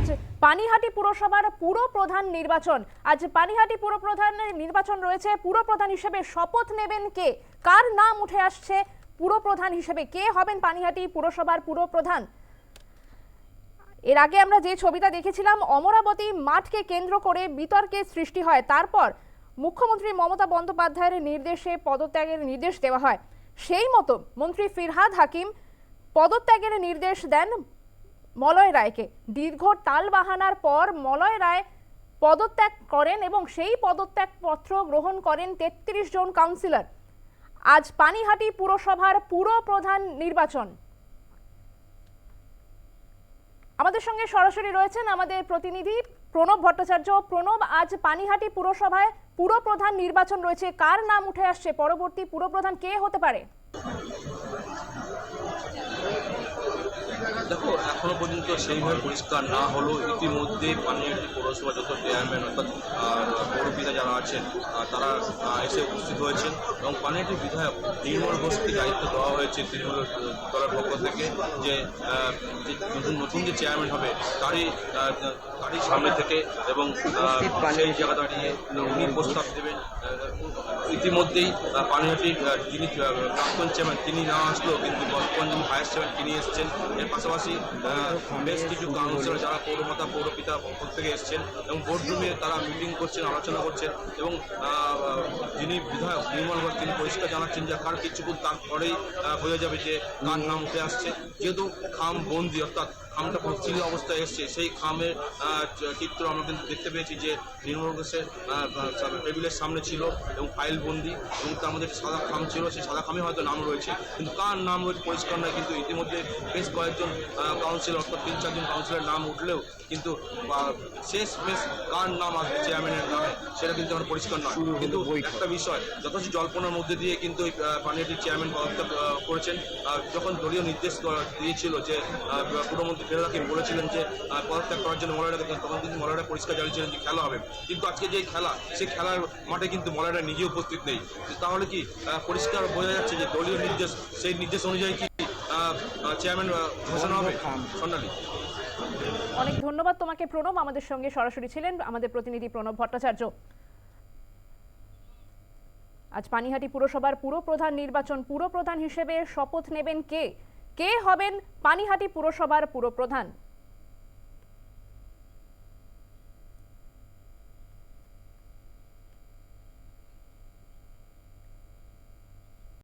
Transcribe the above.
আজ পানিহাটি পুরসভার পুরো প্রধান নির্বাচন। আজ পানিহাটি পুর প্রধানের নির্বাচন রয়েছে। পুরো প্রধান হিসেবে শপথ নেবেন কে? কার নাম উঠে আসছে? পুরো প্রধান হিসেবে কে হবেন পানিহাটি পুরসভার পুরো প্রধান? এর আগে আমরা যে ছবিটা দেখেছিলাম, অমরাবতী মাঠকে কেন্দ্র করে বিতর্কের সৃষ্টি হয়। তারপর মুখ্যমন্ত্রী মমতা বন্দ্যোপাধ্যায়ের নির্দেশে পদত্যাগের নির্দেশ দেওয়া হয়। সেই মতো মন্ত্রী ফিরহাদ হাকিম পদত্যাগের নির্দেশ দেন মলয় রায়কে। দীর্ঘ টালবাহানার পর মলয় রায় পদত্যাগ করেন এবং সেই পদত্যাগ পত্র গ্রহণ করেন তেত্রিশ জন কাউন্সিলর। আজ পানিহাটি পুরসভার পুরো প্রধান নির্বাচন। আমাদের সঙ্গে সরাসরি রয়েছেন আমাদের প্রতিনিধি প্রণব ভট্টাচার্য। প্রণব, আজ পানিহাটি পুরসভায় পুরপ্রধান নির্বাচন রয়েছে। কার নাম উঠে আসছে? পরবর্তী পুরপ্রধান কে হতে পারে? দেখো এখনও পর্যন্ত সেইভাবে পরিষ্কার না হলেও ইতিমধ্যে পানিহাটি পৌরসভা যত চেয়ারম্যান অর্থাৎ পৌরপিতা যারা আছেন তারা এসে উপস্থিত হয়েছেন এবং পানিহাটির বিধায়ক নির্মল ঘোষকে দায়িত্ব দেওয়া হয়েছে তৃণমূল দলের পক্ষ থেকে যে নতুন নতুন যে চেয়ারম্যান হবে তারই তারই সামনে থেকে এবং সেই জায়গা দাঁড়িয়ে উনি প্রস্তাব দেবেন। ইতিমধ্যেই পানিহাটির যিনি প্রাক্তন চেয়ারম্যান তিনি না আসলেও কিন্তু যিনি ভাইস চেয়ারম্যান তিনি এসছেন। এর পাশাপাশি বেশ কিছু কাউন্সিলর যারা পৌরমাতা, পৌরপিতা পক্ষ থেকে এসছেন এবং বোর্ড রুমে তারা মিটিং করছেন, আলোচনা করছেন এবং যিনি বিধায়ক নির্মল ঘোষ তিনি পরিষ্কার জানাচ্ছেন যে কার কিছুক্ষণ তারপরেই বোঝা যাবে যে কার নাম উঠে আসছে। যেহেতু খাম বন্দি, অর্থাৎ খামটা পশ্চিম অবস্থায় এসছে, সেই খামের চিত্র আমরা কিন্তু দেখতে পেয়েছি যে নির্মল ঘোষের টেবিলের সামনে ছিল এবং ফাইল বন্দি এবং তার মধ্যে সাদা খাম ছিল, সেই সাদা খামে হয়তো নাম রয়েছে। কিন্তু কার নাম রয়েছে পরিষ্কার নয় কিন্তু ইতিমধ্যে বেশ কয়েকজন কাউন্সিলর অর্থাৎ তিন চারজন কাউন্সিলর নাম উঠলেও কিন্তু শেষ বেশ কার নাম আসবে চেয়ারম্যানের নামে সেটা কিন্তু এখন পরিষ্কার নয়। কিন্তু একটা বিষয় যথেষ্ট জল্পনার মধ্যে দিয়ে কিন্তু পানিহাটির চেয়ারম্যান পদত্যাগ করেছেন। যখন দলীয় নির্দেশ দিয়েছিল যে আহ, পুরমন্ত্রী ফেরাকে বলেছিলেন যে পদত্যাগ করার জন্য মলাইরা তখন কিন্তু মলাইরা পরিষ্কার জানিয়েছিলেন যে খেলা হবে। কিন্তু আজকে যে খেলা সেই খেলার মাঠে কিন্তু মলাইরা নিজে উপস্থিত নেই। তাহলে কি পরিষ্কার বোঝা যাচ্ছে যে দলীয় নির্দেশ সেই নির্দেশ অনুযায়ী কি চেয়ারম্যান ঘোষণা হবে। স্বর্ণালী অনেক ধন্যবাদ তোমাকে, প্রণব। আমাদের সঙ্গে সরাসরি ছিলেন আমাদের প্রতিনিধি প্রণব ভট্টাচার্য। আজ পানিহাটি পুরসভার পুরপ্রধান নির্বাচন পুরপ্রধান হিসেবে শপথ নেবেন কে? কে হবেন পানিহাটি পুরসভার পুরপ্রধান